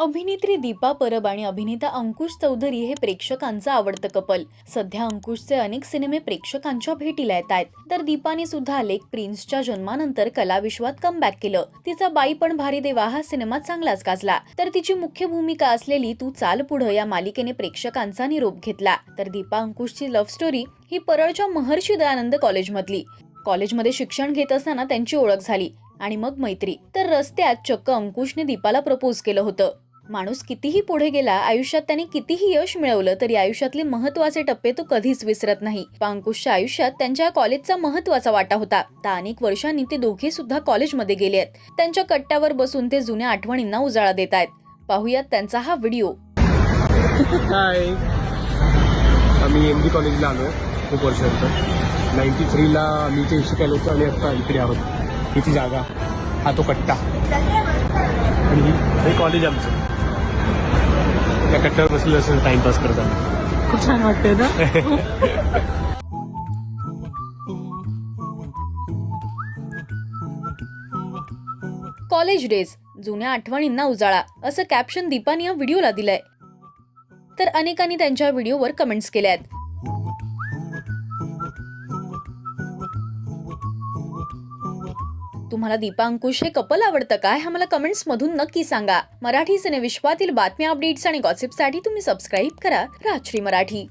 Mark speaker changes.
Speaker 1: अभिनेत्री दीपा परब आणि अभिनेता अंकुश चौधरी हे प्रेक्षकांचं आवडतं कपल. सध्या अंकुशचे अनेक सिनेमे प्रेक्षकांच्या भेटीला येत आहेत तर दीपाने सुद्धा लेक प्रिन्सच्या जन्मानंतर कलाविश्वात कमबॅक केलं. तिचा बाई पण भारी देवा हा सिनेमा चांगलाच गाजला. तर तिची मुख्य भूमिका असलेली तू चाल पुढं या मालिकेने प्रेक्षकांचा निरोप घेतला. तर दीपा अंकुशची लव्ह स्टोरी ही परळच्या महर्षी दयानंद कॉलेजमधली. कॉलेजमध्ये शिक्षण घेत असताना त्यांची ओळख झाली आणि मग मैत्री. तर रस्त्यात चक्क अंकुशने दीपाला प्रपोज केलं होतं. माणूस कितीही पुढे गेला आयुष्यात त्याने कितीही यश मिळवलं तरी आयुष्यातले महत्त्वाचे टप्पे तो कधीच विसरत नाही. पांकुशच्या आयुष्यात त्यांच्या कॉलेजचा महत्त्वाचा वाटा होता. तर अनेक वर्षांनी ते दोघे सुद्धा कॉलेजमध्ये गेले आहेत. त्यांच्या कट्ट्यावर बसून ते जुन्या आठवणींना उजाळा देत आहेत. पाहुयात त्यांचा हा व्हिडिओ.
Speaker 2: हाय आम्ही एम डी कॉलेजला आलो खूप वर्षानंतर. नाईन्टी थ्रीला मी इथे शिकायला होतो आणि आता इकडे आहोत. इथे जागा. हा तो कट्टा. आणि हे कॉलेज आमचं. त्या कट्ट्यावर बसलेलं असं टाइमपास करताना.
Speaker 3: खूप छान वाटतंय ना?
Speaker 1: कॉलेज डेज जुन्या आठवणींना उजाळा असं कॅप्शन दीपाने या व्हिडिओला दिलंय. तर अनेकांनी त्यांच्या व्हिडिओवर कमेंट्स केल्या आहेत तुम्हाला दीपांकुश हे कपल आवडतं काय हा मला कमेंट्समधून नक्की सांगा. मराठी सिनेविश्वातील बातम्या अपडेट्स आणि गॉसिपसाठी तुम्ही सबस्क्राईब करा. राजश्री मराठी.